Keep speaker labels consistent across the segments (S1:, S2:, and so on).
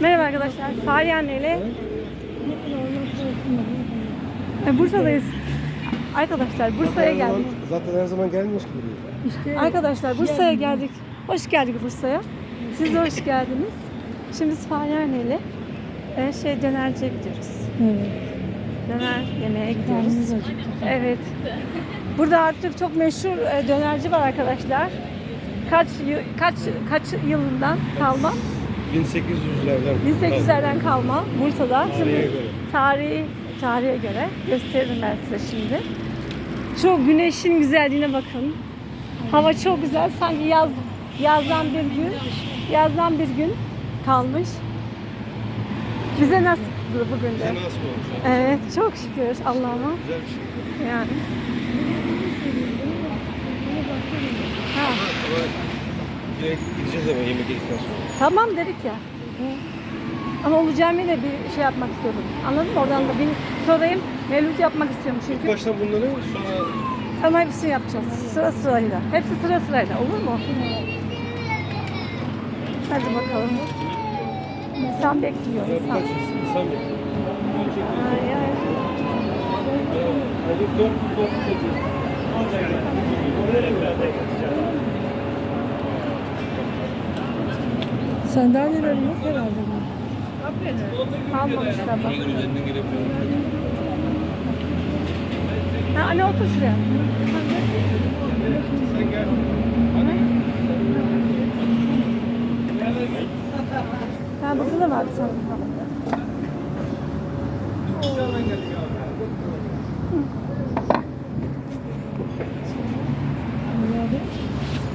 S1: Merhaba arkadaşlar. Fahriye anne ile E, Bursa'dayız. Arkadaşlar Bursa'ya geldik.
S2: Zaten her zaman gelmiyoruz ki buraya.
S1: Arkadaşlar Bursa'ya geldik. Hoş geldik Bursa'ya. Siz de hoş geldiniz. Şimdi biz Fahriye anne ile e, şey dönerciye gidiyoruz.
S3: Evet.
S1: Döner yemeğe gidiyoruz. Evet. Burada artık çok meşhur e, dönerci var arkadaşlar. Kaç yı- kaç kaç yılından kalma?
S2: 1800'lerden.
S1: 1800'lerden kalma Bursa'da.
S2: Tarihe göre.
S1: Tarihi tarihe göre gösteririm ben size şimdi. Şu güneşin güzelliğine bakın. Hava çok güzel. Sanki yaz yazdan bir gün yazdan bir gün kalmış. Bize nasıl bugün de?
S2: Bize nasıl olmuş?
S1: Evet çok şükür Allah'ıma.
S2: Güzel bir şey.
S1: Yani. Ha,
S2: Ama direkt gideceğiz ama yemek yedikten sonra.
S1: tamam dedik ya. Ama olacağım yine bir şey yapmak istiyorum. Anladın mı? Oradan da bir sorayım. Mevlüt yapmak istiyorum
S2: İlk
S1: çünkü.
S2: baştan bunları sonra
S1: Ama hepsini yapacağız. Sıra sırayla. Hepsi sıra sırayla. Olur mu? Hadi bakalım. İnsan bekliyor.
S2: kaç
S1: insan.
S2: insan bekliyor.
S1: Ay, ay.
S2: Hadi dört dört gideceğiz.
S3: Sandalyeler yok herhalde.
S1: Kalmamışlar bak.
S2: Neyin üzerinden gelebiliyorum?
S1: Ha, anne otur şuraya. Ha, burada da var bir tane.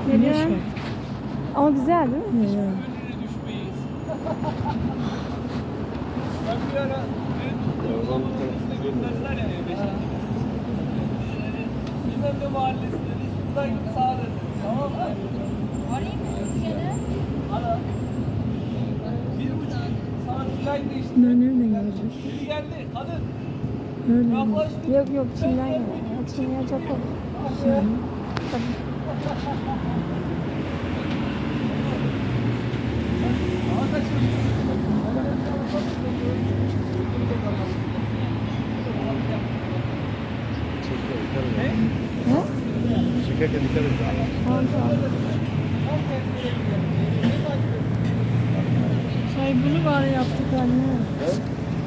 S1: Ne
S3: Güneş
S1: diyorsun?
S3: var.
S1: Ama güzel değil mi?
S3: Evet.
S2: O zaman bir tanesi görmüyor.
S4: Bilmem ne mahallesinde şuradan gibi sağa dön. Tamam mı? Ara. Bir buçuk saat flight değişti.
S3: Bunlar nereden
S4: geldi. Yaklaştı.
S1: Yok yok Çin'den geliyor. Çin ya Japon.
S4: Sağa kaçırmış.
S2: Çekerken dikkat edin.
S1: Ne?
S2: Çekerken dikkat edin.
S1: Tamam tamam.
S3: Say bunu bari yaptık anne.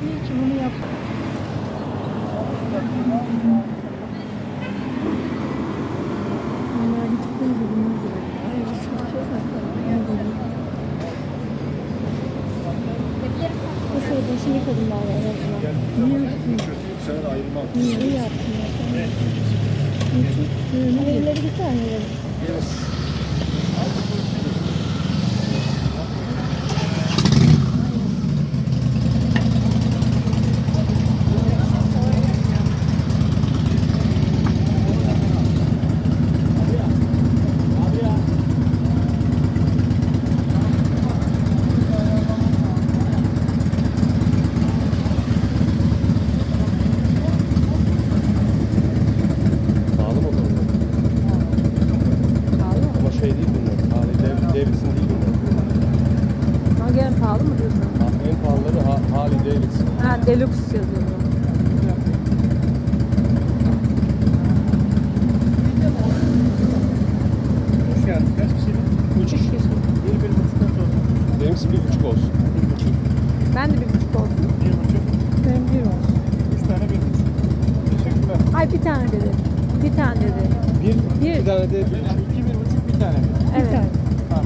S3: İyi ki bunu yaptık. Bunlar gittikleri gibi bunlar. Ay başka bir şey.
S1: Mesela başını yıkadım bari en azından.
S3: Niye yaptın?
S2: Sen ayırmam.
S3: Niye yaptın?
S1: Bir tane verin.
S2: Pahalı mı bunlar?
S1: Pahalı mı?
S2: Ama şey değil bunlar. Harley Dav- Davidson değil bunlar.
S1: Ama gene pahalı mı diyorsun?
S2: Ha, En pahalıları Ha- Harley Davidson.
S1: Ha deluxe yazıyor. burada.
S4: Hoş geldin. Kaç kişi?
S1: Üç kişi.
S4: Bir, bir buçuktan sonra.
S2: Benimkisi bir buçuk olsun.
S4: Bir.
S1: Ben de bir buçuk olsun.
S4: Bir buçuk.
S3: Ben bir olsun.
S4: Üç tane bir buçuk. Teşekkürler.
S1: Ay bir tane dedi. Bir tane dedi.
S2: Bir,
S1: Bir.
S2: bir tane de bir buçuk.
S4: İki bir buçuk bir tane.
S1: Evet.
S3: tane.
S4: Tamam.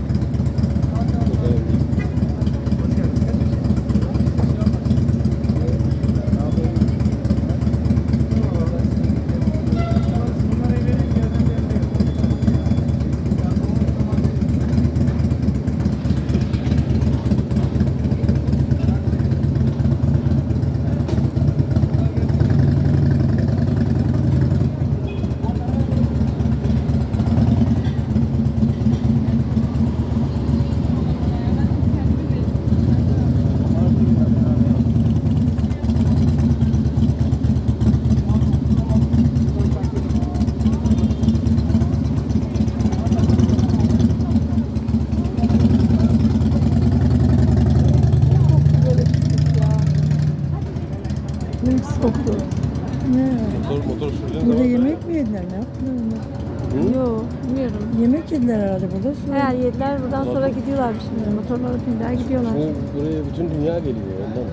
S3: Soktu. Ne?
S2: Motor, motor sürdüğün
S3: Burada
S2: zaman...
S3: yemek mi yediler? Ne yaptılar onlar?
S1: Yok bilmiyorum.
S3: Yemek yediler herhalde burada. Sonra
S1: Eğer yediler buradan sonra gidiyorlar şimdi. Motorlara bindiler gidiyorlar.
S2: Şimdi buraya bütün dünya geliyor ondan.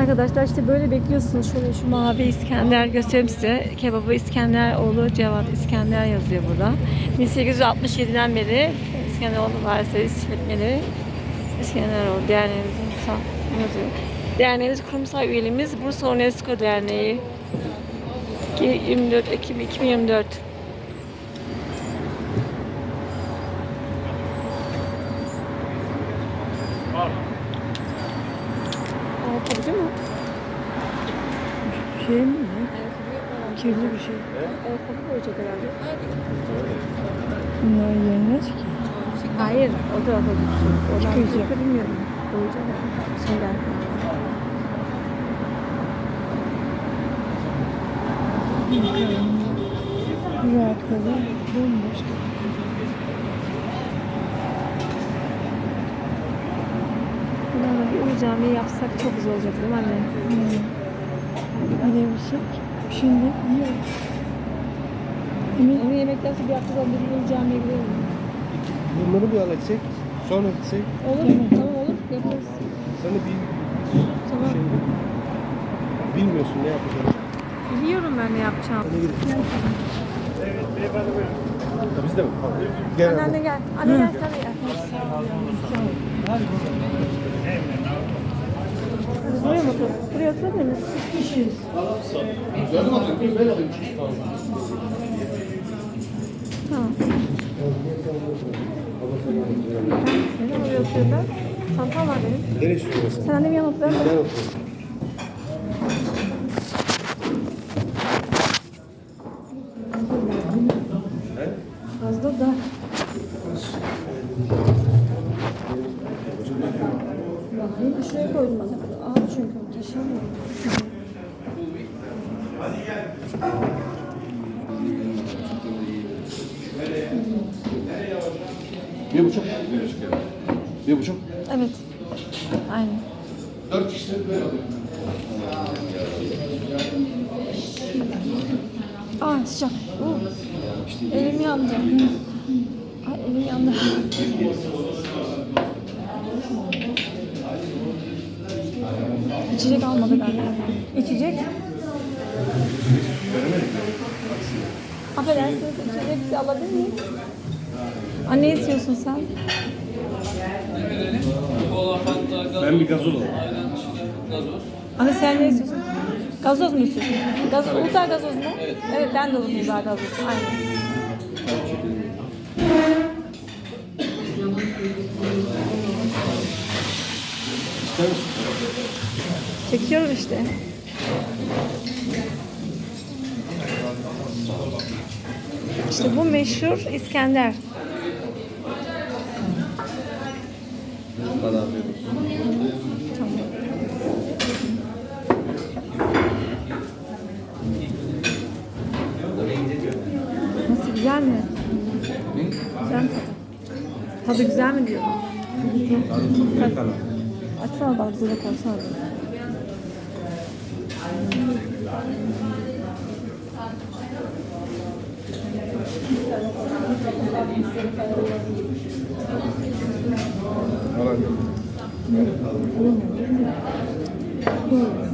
S1: Arkadaşlar işte böyle bekliyorsunuz. Şöyle şu mavi İskender göstereyim size. Kebabı İskenderoğlu Cevat İskender yazıyor burada. 1867'den beri İskenderoğlu Varisleri işletmeleri İskenderoğlu Derneğimizin yazıyor. Derneğimiz kurumsal üyeliğimiz Bursa UNESCO Derneği. Ki 24 Ekim 2024. Ayakkabıcı mı?
S3: şey mi? ne? Kirli bir şey.
S1: Ayakkabı koyacak herhalde.
S3: Bunlar yenmez ki.
S1: Hayır, o tarafa gidecek. Oradan
S3: Çıkacak.
S1: gidecek bilmiyorum. Koyacak. Şeyler.
S3: Bir arkada bomboş.
S1: Bunlarla bir Ulu Camii'yi yapsak çok güzel olacak değil mi anne?
S3: Hmm. Gidebilsek. Şimdi yiyor.
S1: Onu yemekten sonra bir haftadan bir Ulu Camii'ye gidelim.
S2: Bunları bir halledecek. Sonra gitsek.
S1: Olur, tamam olur. Yaparız.
S2: Sana bir
S1: Tamam.
S2: şey bilmiyorsun ne yapacağını.
S1: Biliyorum ben ne yapacağım.
S2: Hadi gidelim. Ha, Biz de mi? Tamam. Gel.
S1: Anne, anne gel. Anne gel sen de gel. Buraya mı otur? Buraya oturabilir miyiz? Tamam. Neden oraya oturuyorum ben? Çantam var benim.
S2: Nereye sürüyorsun
S1: Sen annemin yanına otur. ben de-
S2: Gel otur.
S1: Fazla da. Bakayım şuraya koydum ben. Ağır çünkü taşıyamıyorum.
S2: Bir buçuk. Bir buçuk.
S1: Evet. Aynen.
S2: Dört kişi böyle alıyor.
S1: Aa sıcak. Oo. Elim yandı. Ay elim yandı. İçecek almadı galiba. İçecek. Affedersiniz içecek alabilir miyim? Anne ne?
S2: Ben bir gazoz alayım.
S1: Anne sen ne istiyorsun? Gazoz mu istiyorsun? Gazoz, ultra gazoz mu? Evet. Evet ben de ultra gazoz. Aynen.
S2: İster misin?
S1: Çekiyorum işte. İşte bu meşhur İskender.
S2: Hadi afiyet olsun.
S1: Nasıl güzel mi? Güzel mi tadı? Tadı güzel mi diyor. Tadı. Açsana bak bize de koysana.
S2: Al anne. 네.